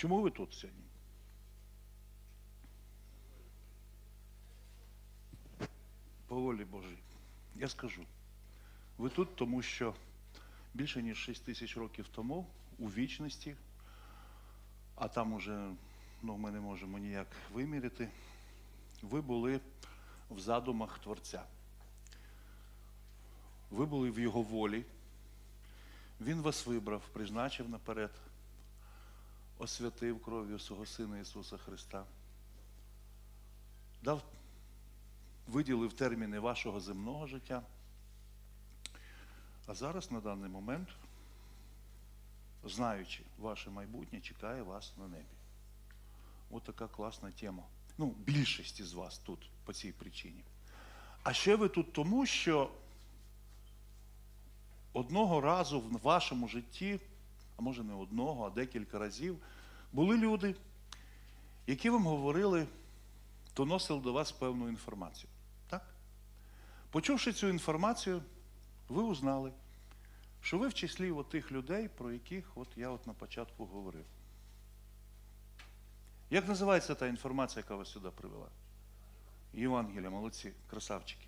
Чому ви тут сьогодні? По волі Божій. Я скажу. Ви тут, тому що більше ніж 6 тисяч років тому у вічності, а там уже ну, ми не можемо ніяк виміряти, ви були в задумах Творця. Ви були в Його волі. Він вас вибрав, призначив наперед, освятив кров'ю свого Сина Ісуса Христа. Дав, виділив терміни вашого земного життя. А зараз на даний момент, знаючи ваше майбутнє, чекає вас на небі. Ось така класна тема. Ну, більшість із вас тут по цій причині. А ще ви тут тому, що одного разу в вашому житті, а може не одного, а декілька разів, були люди, які вам говорили, доносили до вас певну інформацію. Так? Почувши цю інформацію, ви узнали, що ви в числі от тих людей, про яких от я от на початку говорив. Як називається та інформація, яка вас сюди привела? Євангелія, молодці, красавчики.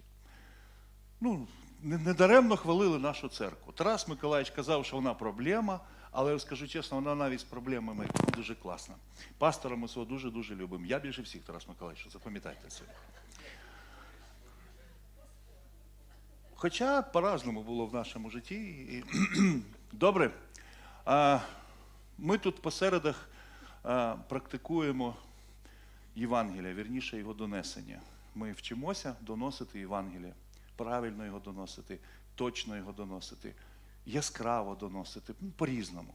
Ну, недаремно хвалили нашу церкву. Тарас Миколаївич казав, що вона проблема, але скажу чесно, вона навіть з проблемами дуже класна. Пастора ми свого дуже-дуже любимо. Я більше всіх, Тарас Миколаївич, запам'ятайте це. Хоча по-разному було в нашому житті. Добре. Ми тут по середах а, практикуємо Євангелія, вірніше його донесення. Ми вчимося доносити Євангелія, правильно його доносити, точно його доносити, яскраво доносити, ну, по-різному.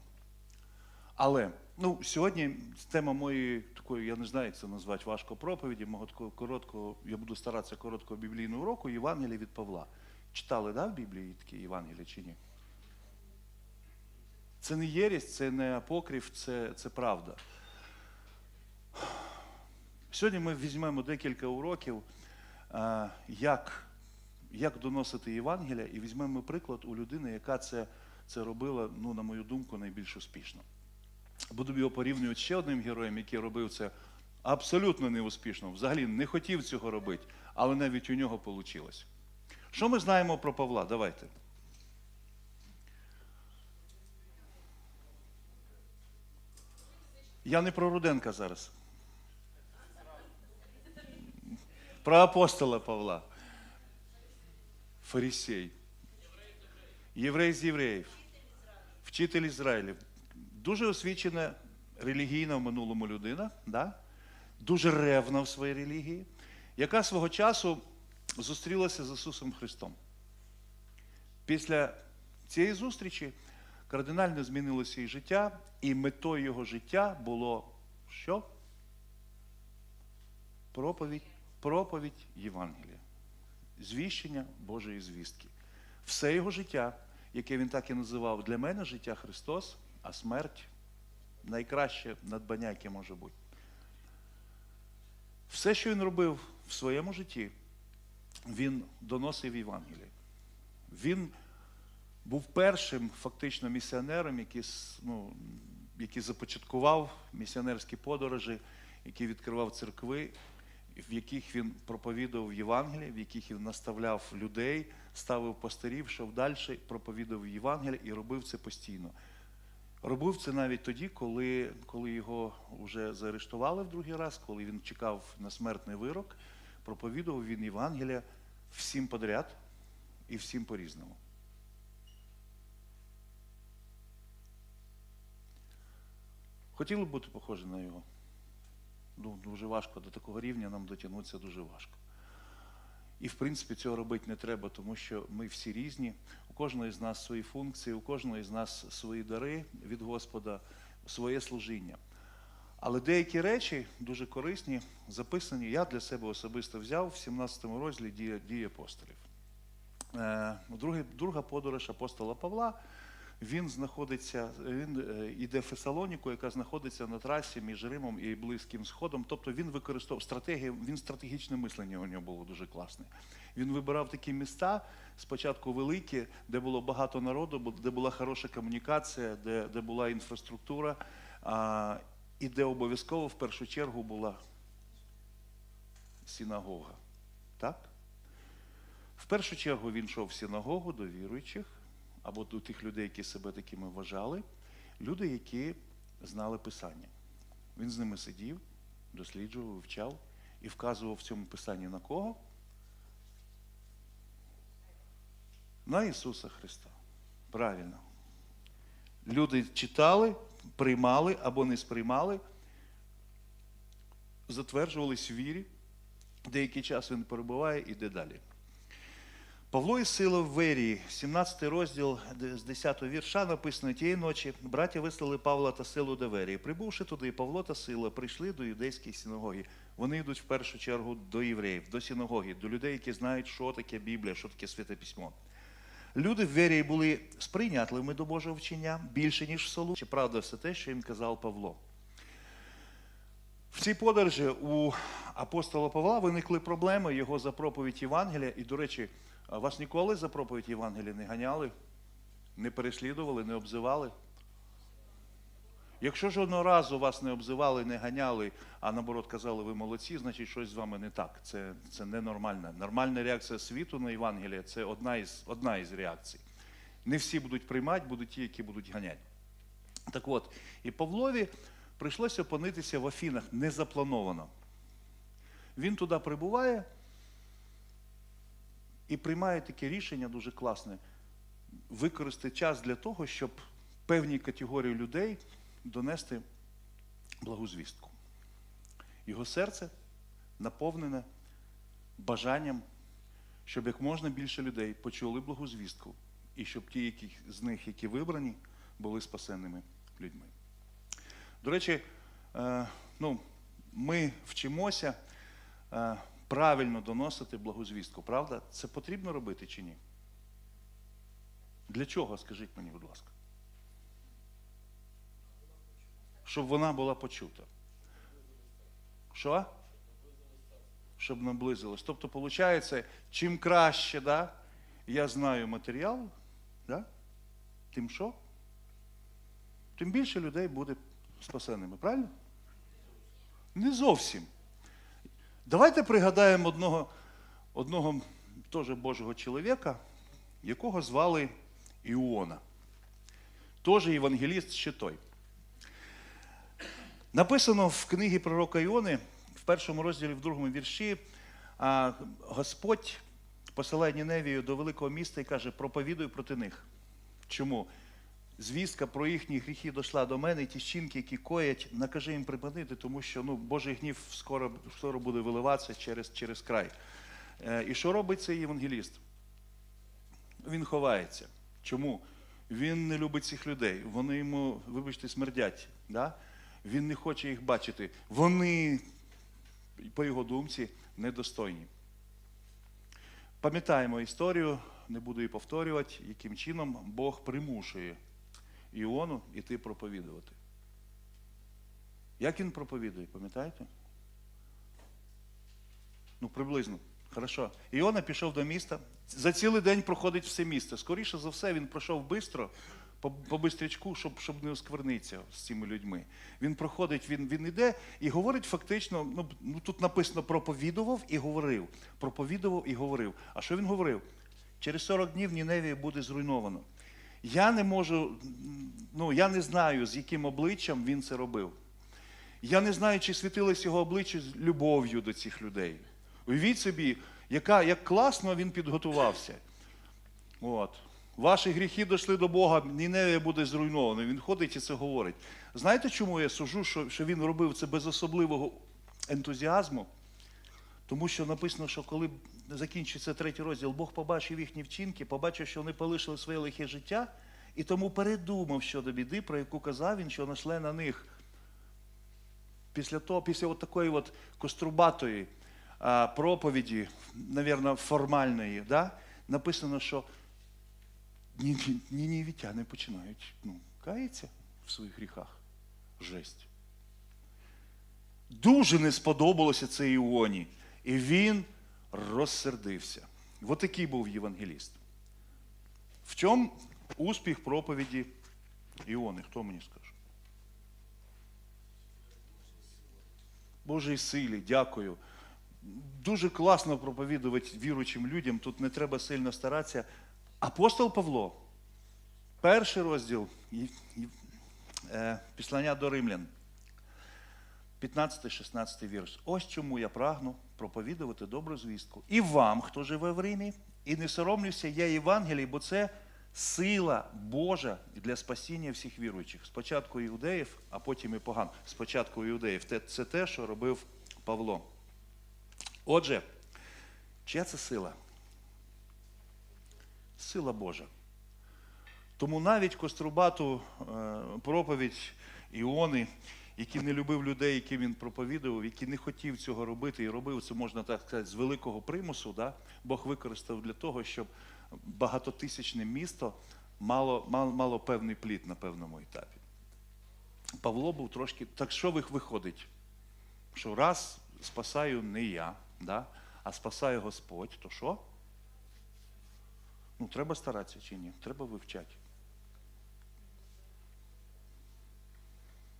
Але ну, сьогодні тема моєї такої, я не знаю, як це назвати, важко проповіді, мого такого короткого, я буду старатися короткого біблійного уроку, Євангелія від Павла. Читали, да, в Біблії такі Євангелія чи ні? Це не єрість, це не апокриф, це, це правда. Сьогодні ми візьмемо декілька уроків, як, як доносити Євангелія, і візьмемо приклад у людини, яка це, це робила, ну, на мою думку, найбільш успішно. Буду його порівнювати ще одним героєм, який робив це абсолютно неуспішно, взагалі не хотів цього робити, але навіть у нього вийшло. Що ми знаємо про Павла? Давайте. Я не про Руденка зараз. Про апостола Павла. Фарисей. Єврей з євреїв. Вчитель Ізраїлів. Дуже освічена релігійна в минулому людина, да? дуже ревна в своїй релігії, яка свого часу зустрілася з Ісусом Христом. Після цієї зустрічі кардинально змінилося її життя, і метою його життя було що? Проповідь, проповідь Євангелія, звіщення Божої звістки. Все його життя, яке він так і називав, для мене життя Христос, а смерть найкраще надбання, яке може бути. Все, що він робив в своєму житті, він доносив Євангеліє. Він був першим фактично місіонером, який, ну, який започаткував місіонерські подорожі, який відкривав церкви, в яких він проповідував Євангеліє, в яких він наставляв людей, ставив пастирів, йшов далі, проповідував Євангеліє і робив це постійно. Робив це навіть тоді, коли, коли його вже заарештували в другий раз, коли він чекав на смертний вирок, проповідував він Євангелія всім подряд і всім по-різному. Хотіли б бути похожі на його? Ну, дуже важко. До такого рівня нам дотягнутися дуже важко. І в принципі цього робити не треба, тому що ми всі різні. У кожного з нас свої функції, у кожного з нас свої дари від Господа, своє служіння. Але деякі речі дуже корисні, записані, я для себе особисто взяв в 17 розділі дії, дії апостолів. Е, друга подорож апостола Павла. Він знаходиться, він е, іде в Фесалоніку, яка знаходиться на трасі між Римом і Близьким Сходом. Тобто він використовував стратегію, він стратегічне мислення у нього було дуже класне. Він вибирав такі міста, спочатку великі, де було багато народу, де була хороша комунікація, де, де була інфраструктура. А, і де обов'язково в першу чергу була синагога. Так? В першу чергу він йшов в синагогу до віруючих або до тих людей, які себе такими вважали, люди, які знали Писання. Він з ними сидів, досліджував, вивчав і вказував в цьому писанні на кого? На Ісуса Христа. Правильно. Люди читали, приймали або не сприймали, затверджувались в вірі. Деякий час він перебуває, іде далі. Павло і Сила в Верії, 17 розділ з 10 вірша написано тієї ночі. Браття вислали Павла та Силу до Верії. Прибувши туди, Павло та Сила прийшли до юдейської синагоги. Вони йдуть в першу чергу до євреїв, до синагоги, до людей, які знають, що таке Біблія, що таке святе письмо. Люди в Верії були сприйнятливими до Божого вчення більше, ніж в Солу. Чи правда все те, що їм казав Павло? В цій подорожі у апостола Павла виникли проблеми його за проповідь Євангелія. І, до речі, вас ніколи за проповідь Євангелія не ганяли, не переслідували, не обзивали. Якщо жодного разу вас не обзивали, не ганяли, а наоборот казали, ви молодці, значить щось з вами не так. Це, це ненормальна. Нормальна реакція світу на Євангеліє це одна із, одна із реакцій. Не всі будуть приймати, будуть ті, які будуть ганяти. Так от, і Павлові прийшлося опинитися в Афінах незаплановано. Він туди прибуває і приймає таке рішення дуже класне використати час для того, щоб певній категорії людей донести благу звістку. Його серце наповнене бажанням, щоб як можна більше людей почули благу звістку, і щоб ті, які, з них, які вибрані, були спасенними людьми. До речі, е, ну, ми вчимося е, правильно доносити благу звістку, правда? Це потрібно робити чи ні? Для чого, скажіть мені, будь ласка? Щоб вона була почута. Що? Щоб наблизилась. Тобто, виходить, чим краще да, я знаю матеріал, да, тим що? Тим більше людей буде спасеними, правильно? Не зовсім. Давайте пригадаємо одного, одного теж Божого чоловіка, якого звали Іона. Теж євангеліст ще той. Написано в книгі пророка Іони, в першому розділі, в другому вірші, Господь посилає Ніневію до великого міста і каже, проповідуй проти них. Чому? Звістка про їхні гріхи дійшла до мене, і ті щінки, які коять, накажи їм припинити, тому що ну, Божий гнів скоро, скоро буде виливатися через, через край. Е, і що робить цей євангеліст? Він ховається. Чому? Він не любить цих людей. Вони йому, вибачте, смердять. Да? Він не хоче їх бачити. Вони, по його думці, недостойні. Пам'ятаємо історію, не буду її повторювати, яким чином Бог примушує Іону іти проповідувати. Як він проповідує, пам'ятаєте? Ну, приблизно. Хорошо. Іона пішов до міста. За цілий день проходить все місто. Скоріше за все, він пройшов швидко, по, бистрячку, щоб, щоб не осквернитися з цими людьми. Він проходить, він, він іде і говорить фактично, ну, ну тут написано проповідував і говорив. Проповідував і говорив. А що він говорив? Через 40 днів Ніневія буде зруйновано. Я не можу, ну я не знаю, з яким обличчям він це робив. Я не знаю, чи світилось його обличчя з любов'ю до цих людей. Уявіть собі, яка, як класно він підготувався. От. Ваші гріхи дійшли до Бога, Ніневія буде зруйновано. Він ходить і це говорить. Знаєте, чому я сужу, що, що він робив це без особливого ентузіазму? Тому що написано, що коли закінчиться третій розділ, Бог побачив їхні вчинки, побачив, що вони полишили своє лихе життя, і тому передумав щодо біди, про яку казав він, що нашле на них. Після того, після от такої от кострубатої а, проповіді, навірно, формальної, да, написано, що нінівітяни починають ну, каятися в своїх гріхах. Жесть. Дуже не сподобалося це Іоні. І він розсердився. Ось такий був євангеліст. В чому успіх проповіді Іони? Хто мені скаже? Божій силі, дякую. Дуже класно проповідувати віруючим людям, тут не треба сильно старатися. Апостол Павло, перший розділ е, Післання до римлян, 15-16 вірш. Ось чому я прагну проповідувати добру звістку. І вам, хто живе в Римі, і не соромлюся я Євангелії, бо це сила Божа для спасіння всіх віруючих. Спочатку іудеїв, а потім і поган. Спочатку іудеїв. Це те, що робив Павло. Отже, чия це сила? Сила Божа. Тому навіть кострубату е, проповідь Іони, який не любив людей, яким він проповідував, який не хотів цього робити і робив це, можна так сказати, з великого примусу, да? Бог використав для того, щоб багатотисячне місто мало, мало, мало певний плід на певному етапі. Павло був трошки. Так що виходить? Що раз спасаю не я, да? а спасає Господь, то що? Ну, треба старатися чи ні? Треба вивчати.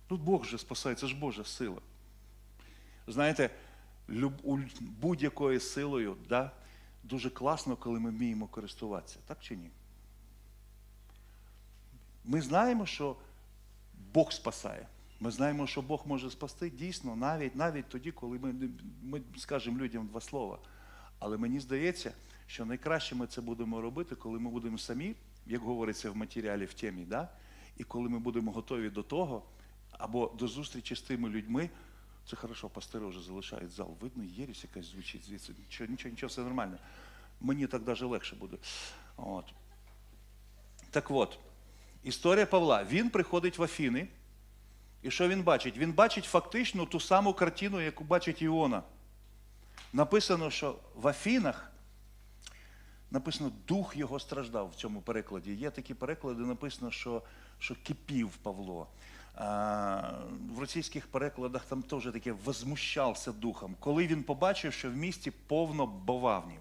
Тут Бог же спасає, це ж Божа сила. Знаєте, будь-якою силою да, дуже класно, коли ми вміємо користуватися, так чи ні? Ми знаємо, що Бог спасає. Ми знаємо, що Бог може спасти дійсно навіть, навіть тоді, коли ми, ми скажемо людям два слова. Але мені здається, що найкраще ми це будемо робити, коли ми будемо самі, як говориться в матеріалі в темі, да? і коли ми будемо готові до того, або до зустрічі з тими людьми. Це хорошо, пастори вже залишають зал. Видно, єресь якась звучить звідси. Нічого, нічого, нічого, все нормально. Мені так навіть легше буде. От. Так от, історія Павла. Він приходить в Афіни. І що він бачить? Він бачить фактично ту саму картину, яку бачить Іона. Написано, що в Афінах написано, дух його страждав в цьому перекладі. Є такі переклади, написано, що, що кипів Павло. В російських перекладах там теж таке возмущався духом, коли він побачив, що в місті повно бовавнів,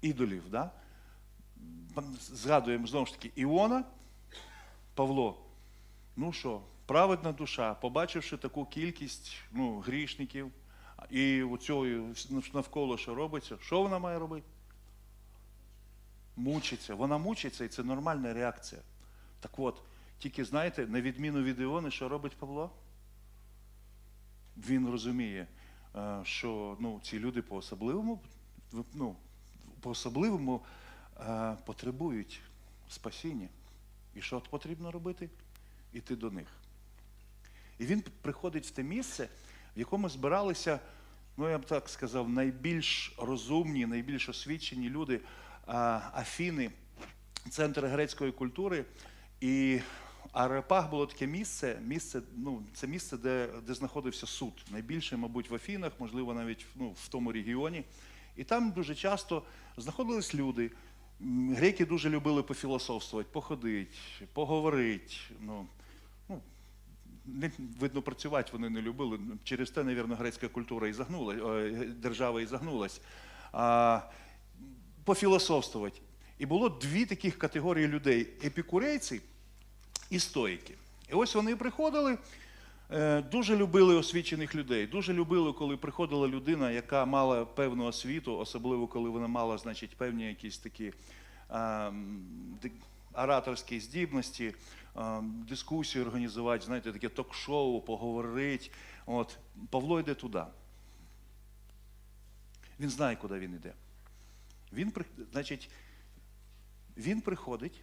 ідолів. Да? Згадуємо знову ж таки Іона, Павло. Ну що, праведна душа, побачивши таку кількість ну, грішників і оцього навколо що робиться, що вона має робити? Мучиться. Вона мучиться, і це нормальна реакція. Так от, тільки знаєте, на відміну від Іони, що робить Павло? Він розуміє, е, що ну, ці люди по-особливому, ну, по-особливому е, потребують спасіння. І що потрібно робити? Іти до них. І він приходить в те місце, в якому збиралися, ну я б так сказав, найбільш розумні, найбільш освічені люди а, Афіни, центр грецької культури. І Арепах було таке місце, місце ну, це місце, де, де знаходився суд. Найбільше, мабуть, в Афінах, можливо, навіть ну, в тому регіоні. І там дуже часто знаходились люди. Греки дуже любили пофілософствувати, походити, поговорити. Ну, ну, видно, працювати вони не любили. Через те, мабуть, грецька культура і загнула, е, держава і загнулась. А, пофілософствувати. І було дві таких категорії людей: епікурейці і стоїки. І ось вони приходили, е, дуже любили освічених людей, дуже любили, коли приходила людина, яка мала певну освіту, особливо коли вона мала, значить, певні якісь такі ораторські здібності, а, дискусії організувати, знаєте, таке ток-шоу, поговорити. От Павло йде туди. Він знає, куди він йде. Він, значить, він приходить,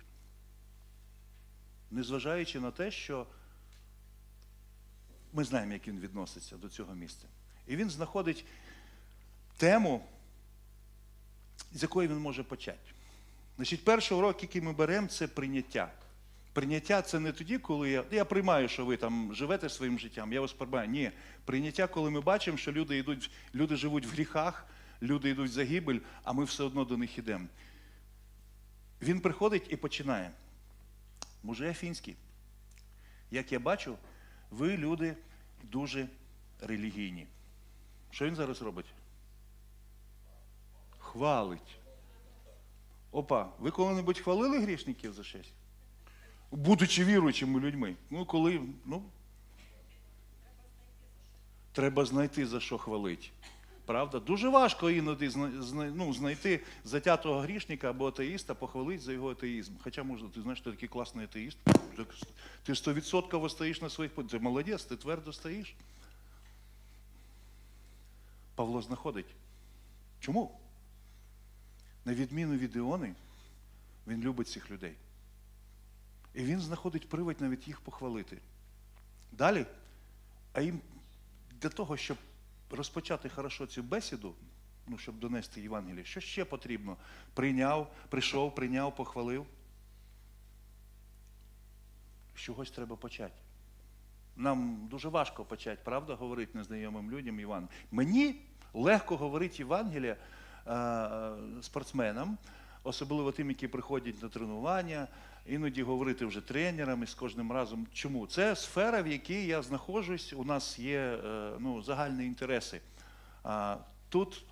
незважаючи на те, що ми знаємо, як він відноситься до цього місця. І він знаходить тему, з якої він може почати. Значить, перший урок, який ми беремо, це прийняття. Прийняття це не тоді, коли я. Я приймаю, що ви там живете своїм життям, я вас приймаю. Ні. Прийняття, коли ми бачимо, що люди йдуть, люди живуть в гріхах, люди йдуть в загибель, а ми все одно до них йдемо. Він приходить і починає. Мужи Афінські, як я бачу, ви люди дуже релігійні. Що він зараз робить? Хвалить. Опа, ви коли-небудь хвалили грішників за щось? Будучи віруючими людьми. Ну, коли, ну. треба знайти за що хвалить. Правда? Дуже важко іноді ну, знайти затятого грішника або атеїста, похвалити за його атеїзм. Хоча, може, ти знаєш, ти такий класний атеїст. Ти стовідсотково стоїш на своїх. Ти молодець, ти твердо стоїш. Павло знаходить. Чому? На відміну від Іони, він любить цих людей. І він знаходить привід навіть їх похвалити. Далі, а їм для того, щоб розпочати хорошо цю бесіду, ну, щоб донести Євангеліє, що ще потрібно? Прийняв, прийшов, прийняв, похвалив. З чогось треба почати. Нам дуже важко почати, правда, говорити незнайомим людям Іван. Мені легко говорити Євангелія е, спортсменам, особливо тим, які приходять на тренування, іноді говорити вже тренерами з кожним разом. Чому? Це сфера, в якій я знаходжусь, у нас є е, ну, загальні інтереси. Тут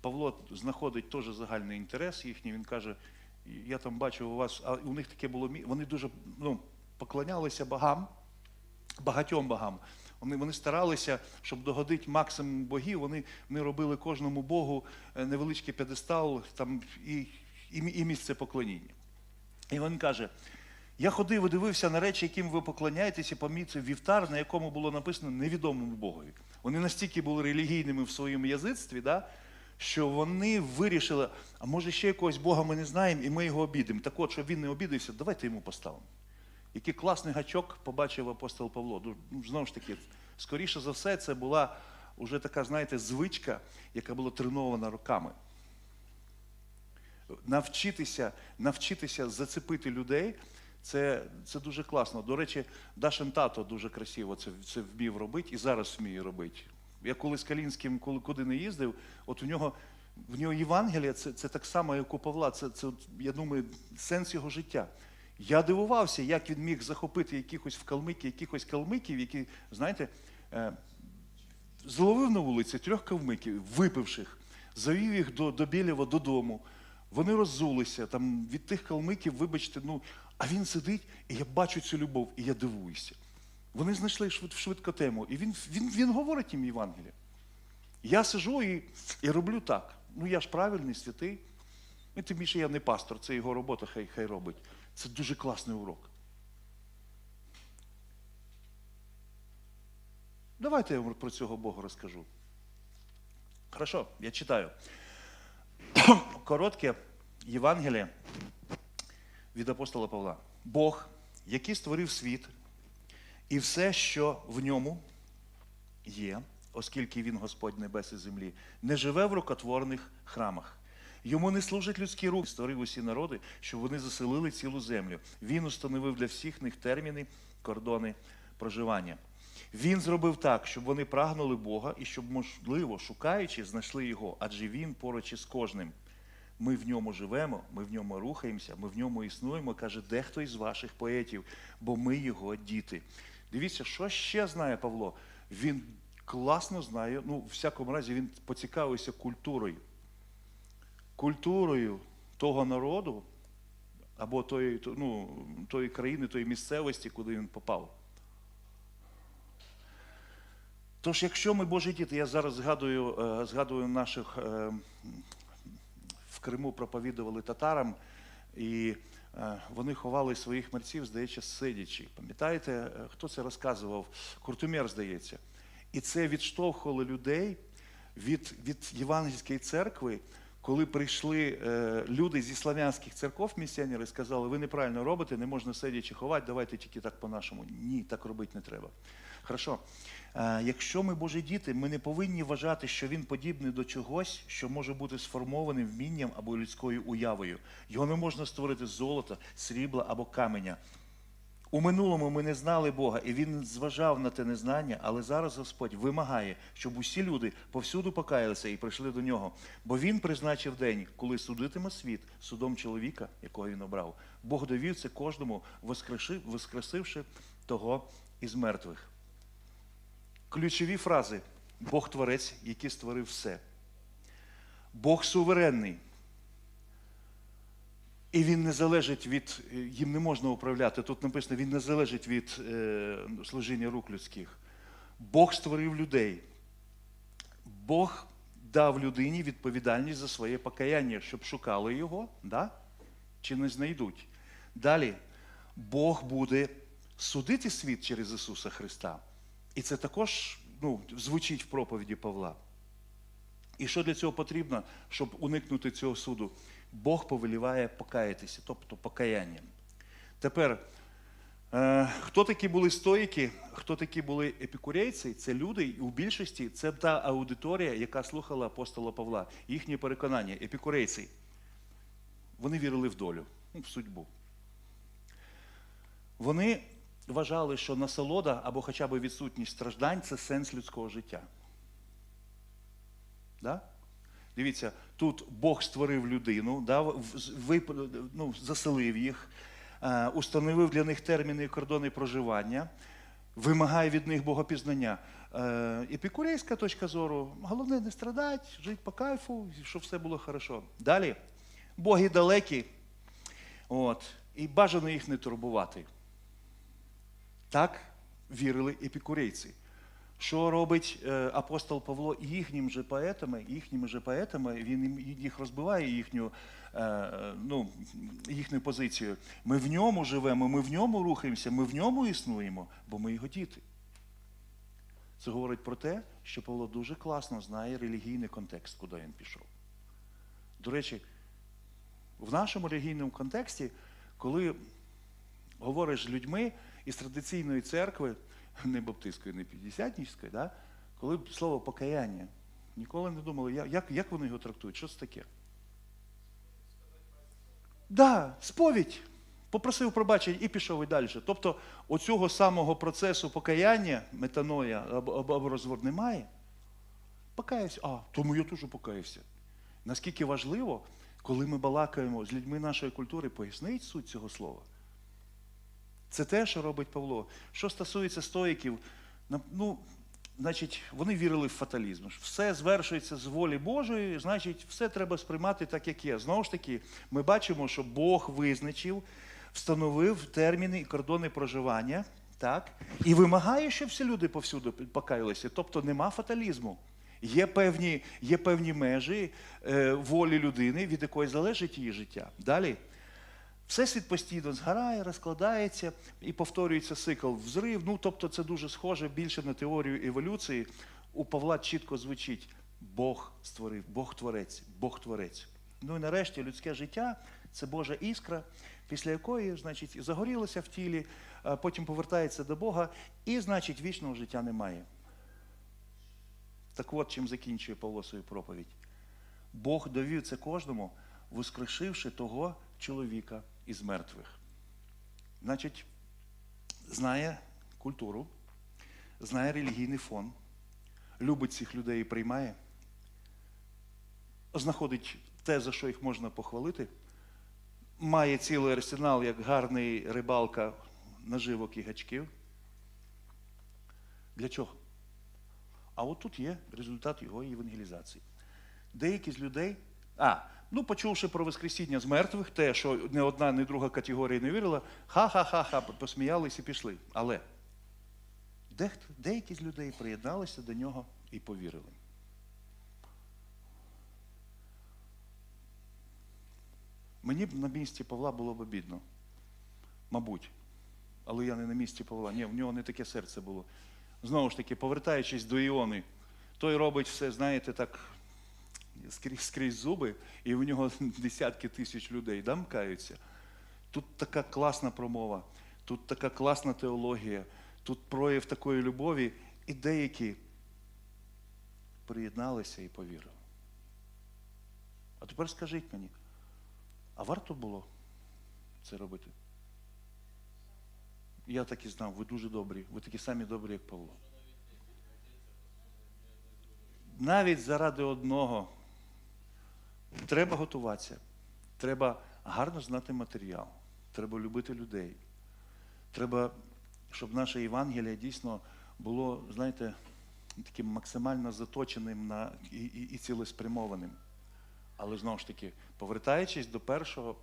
Павло знаходить теж загальний інтерес їхній. Він каже: я там бачив у вас, а у них таке було Вони дуже ну, поклонялися богам, багатьом богам. Вони, вони старалися, щоб догодити максимум богів. Вони, вони робили кожному богу е, невеличкий п'єдестал там, і, і, і місце поклоніння. І він каже: я ходив і дивився на речі, яким ви поклоняєтесь, і помітив вівтар, на якому було написано невідомому Богові. Вони настільки були релігійними в своєму язицтві, да, що вони вирішили, а може ще якогось Бога ми не знаємо, і ми його обідемо. Так от, щоб він не обідався, давайте йому поставимо. Який класний гачок побачив апостол Павло. Ну, Знову ж таки, скоріше за все, це була вже така, знаєте, звичка, яка була тренована роками навчитися, навчитися зацепити людей, це, це дуже класно. До речі, Дашин тато дуже красиво це, це вмів робити і зараз вміє робити. Я коли з Калінським, коли куди не їздив, от у нього в нього Євангелія, це, це так само, як у Павла. Це, це, я думаю, сенс його життя. Я дивувався, як він міг захопити якихось в калмики, якихось калмиків, які, знаєте, е, зловив на вулиці трьох калмиків, випивших, завів їх до, до Білєва додому. Вони роззулися там від тих калмиків, вибачте, ну, а він сидить, і я бачу цю любов, і я дивуюся. Вони знайшли швид, швидко тему, і він, він, він говорить їм Євангелія. Я сижу і, і роблю так. Ну я ж правильний, святий. І тим більше я не пастор, це його робота, хай, хай робить. Це дуже класний урок. Давайте я вам про цього Бога розкажу. Хорошо, я читаю. Коротке Євангеліє від апостола Павла. Бог, який створив світ і все, що в ньому є, оскільки він Господь небес і землі, не живе в рукотворних храмах. Йому не служать людські руки, створив усі народи, щоб вони заселили цілу землю. Він установив для всіх них терміни, кордони проживання. Він зробив так, щоб вони прагнули Бога і щоб, можливо, шукаючи, знайшли його, адже він поруч із кожним. Ми в ньому живемо, ми в ньому рухаємося, ми в ньому існуємо, каже дехто із ваших поетів, бо ми його діти. Дивіться, що ще знає Павло? Він класно знає, ну, в всякому разі, він поцікавився культурою. Культурою того народу або тої, ну, тої країни, тої місцевості, куди він попав. Тож, якщо ми Божі діти, я зараз згадую, е, згадую наших е, в Криму проповідували татарам, і е, вони ховали своїх мерців, здається, сидячи. Пам'ятаєте, хто це розказував? Куртумєр, здається. І це відштовхувало людей від, від Євангельської церкви, коли прийшли люди зі славянських церков, місіонери, сказали, ви неправильно робите, не можна сидячи ховати, давайте тільки так по-нашому. Ні, так робити не треба. Хорошо. Е, Якщо ми Божі діти, ми не повинні вважати, що він подібний до чогось, що може бути сформованим вмінням або людською уявою. Його не можна створити з золота, срібла або каменя. У минулому ми не знали Бога, і Він зважав на те незнання, але зараз Господь вимагає, щоб усі люди повсюду покаялися і прийшли до нього. Бо Він призначив день, коли судитиме світ судом чоловіка, якого він обрав. Бог довів це кожному, воскреши- воскресивши того із мертвих. Ключові фрази: Бог творець, який створив все. Бог суверенний. І він не залежить від, е, їм не можна управляти. Тут написано, він не залежить від е, служіння рук людських. Бог створив людей. Бог дав людині відповідальність за своє покаяння, щоб шукали його, да? чи не знайдуть. Далі, Бог буде судити світ через Ісуса Христа. І це також ну, звучить в проповіді Павла. І що для цього потрібно, щоб уникнути цього суду? Бог повеліває покаятися, тобто покаяння. Тепер, е, хто такі були стоїки, хто такі були епікурейці? Це люди, і у більшості це та аудиторія, яка слухала апостола Павла, їхнє переконання, епікурейці. Вони вірили в долю, ну, в судьбу. Вони вважали, що насолода або хоча б відсутність страждань це сенс людського життя. Да? Дивіться, тут Бог створив людину, да, вип- ну, заселив їх, е, установив для них терміни і кордони проживання, вимагає від них богопізнання. Е, Епікурейська точка зору, головне не страдати, жити по кайфу, щоб все було хорошо. Далі, боги далекі, от, і бажано їх не турбувати. Так вірили епікурейці. Що робить е, апостол Павло їхніми же поетами, їхніми же поетами, він їх розбиває їхню, е, ну, їхню позицію. Ми в ньому живемо, ми в ньому рухаємося, ми в ньому існуємо, бо ми його діти. Це говорить про те, що Павло дуже класно знає релігійний контекст, куди він пішов. До речі, в нашому релігійному контексті, коли говориш з людьми із традиційної церкви, не баптистської, не п'ятдесятнівської, да? коли слово покаяння, ніколи не думали, як, як вони його трактують, що це таке? Да, сповідь. Попросив пробачення і пішов і далі. Тобто оцього самого процесу покаяння, метаноя або, розвод немає. Покаявся. А, тому я теж покаявся. Наскільки важливо, коли ми балакаємо з людьми нашої культури, пояснить суть цього слова. Це те, що робить Павло. Що стосується стоїків, ну, значить, вони вірили в фаталізм. Все звершується з волі Божої, значить, все треба сприймати так, як є. Знову ж таки, ми бачимо, що Бог визначив, встановив терміни і кордони проживання, так, і вимагає, щоб всі люди повсюди покаялися. Тобто нема фаталізму. Є певні, є певні межі е, волі людини, від якої залежить її життя. Далі. Всесвіт постійно згорає, розкладається і повторюється цикл взрив. Ну, тобто це дуже схоже більше на теорію еволюції. У Павла чітко звучить Бог створив, Бог творець, Бог творець. Ну і нарешті людське життя це Божа іскра, після якої, значить, загорілося в тілі, потім повертається до Бога, і, значить, вічного життя немає. Так от чим закінчує Павло свою проповідь. Бог довів це кожному, воскрешивши того чоловіка із мертвих. Значить, знає культуру, знає релігійний фон, любить цих людей і приймає, знаходить те, за що їх можна похвалити, має цілий арсенал, як гарний рибалка наживок і гачків. Для чого? А от тут є результат його євангелізації. Деякі з людей, а, ну почувши про Воскресіння з мертвих, те, що не одна, не друга категорія не вірила, ха-ха-ха-ха, посміялись і пішли. Але дехто, деякі з людей приєдналися до нього і повірили. Мені б на місці Павла було б обідно. Мабуть. Але я не на місці Павла. Ні, в нього не таке серце було. Знову ж таки, повертаючись до Іони, той робить все, знаєте, так скрізь, скрізь зуби, і в нього десятки тисяч людей да, мкаються. Тут така класна промова, тут така класна теологія, тут прояв такої любові, і деякі приєдналися і повірили. А тепер скажіть мені, а варто було це робити? Я так і знав, ви дуже добрі, ви такі самі добрі, як Павло. Навіть заради одного треба готуватися, треба гарно знати матеріал, треба любити людей. Треба, щоб наше Євангеліє дійсно було, знаєте, таким максимально заточеним на, і, і, і цілеспрямованим. Але знову ж таки, повертаючись до першого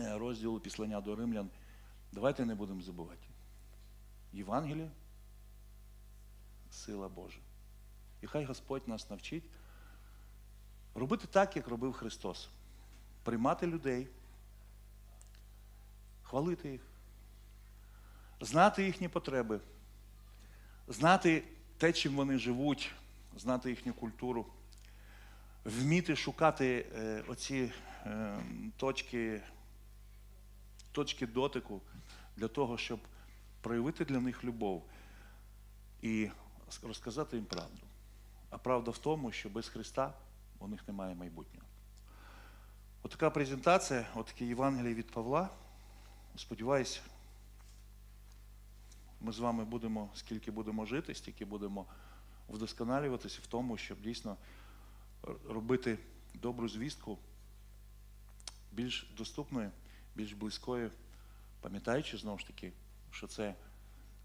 е, розділу післання до римлян, давайте не будемо забувати. Євангеліє сила Божа. І хай Господь нас навчить робити так, як робив Христос. Приймати людей, хвалити їх, знати їхні потреби, знати те, чим вони живуть, знати їхню культуру, вміти шукати е, оці е, точки, точки дотику для того, щоб проявити для них любов і розказати їм правду. А правда в тому, що без Христа у них немає майбутнього. Отака презентація, отаке Євангеліє від Павла. Сподіваюсь, ми з вами будемо, скільки будемо жити, стільки будемо вдосконалюватися в тому, щоб дійсно робити добру звістку більш доступною, більш близькою, пам'ятаючи знову ж таки, що це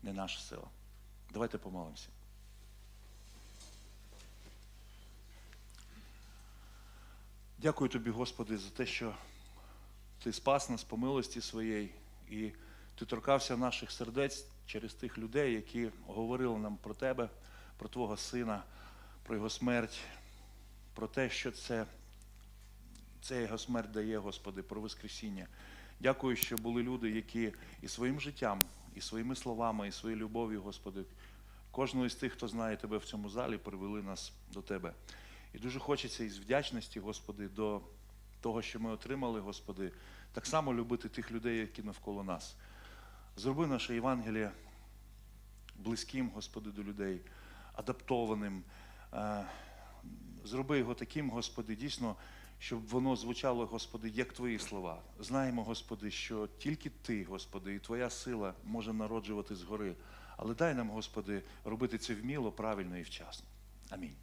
не наша сила. Давайте помолимося. Дякую тобі, Господи, за те, що ти спас нас по милості своєї, і ти торкався наших сердець через тих людей, які говорили нам про тебе, про Твого Сина, про Його смерть, про те, що це, це Його смерть дає, Господи, про Воскресіння. Дякую, що були люди, які і своїм життям, і своїми словами, і своєю любов'ю, Господи, кожного із тих, хто знає Тебе в цьому залі, привели нас до Тебе. І дуже хочеться із вдячності, Господи, до того, що ми отримали, Господи, так само любити тих людей, які навколо нас. Зроби наше Євангеліє близьким, Господи, до людей, адаптованим. Е, Зроби його таким, Господи, дійсно, щоб воно звучало, Господи, як Твої слова. Знаємо, Господи, що тільки Ти, Господи, і Твоя сила може народжувати згори. Але дай нам, Господи, робити це вміло, правильно і вчасно. Амінь.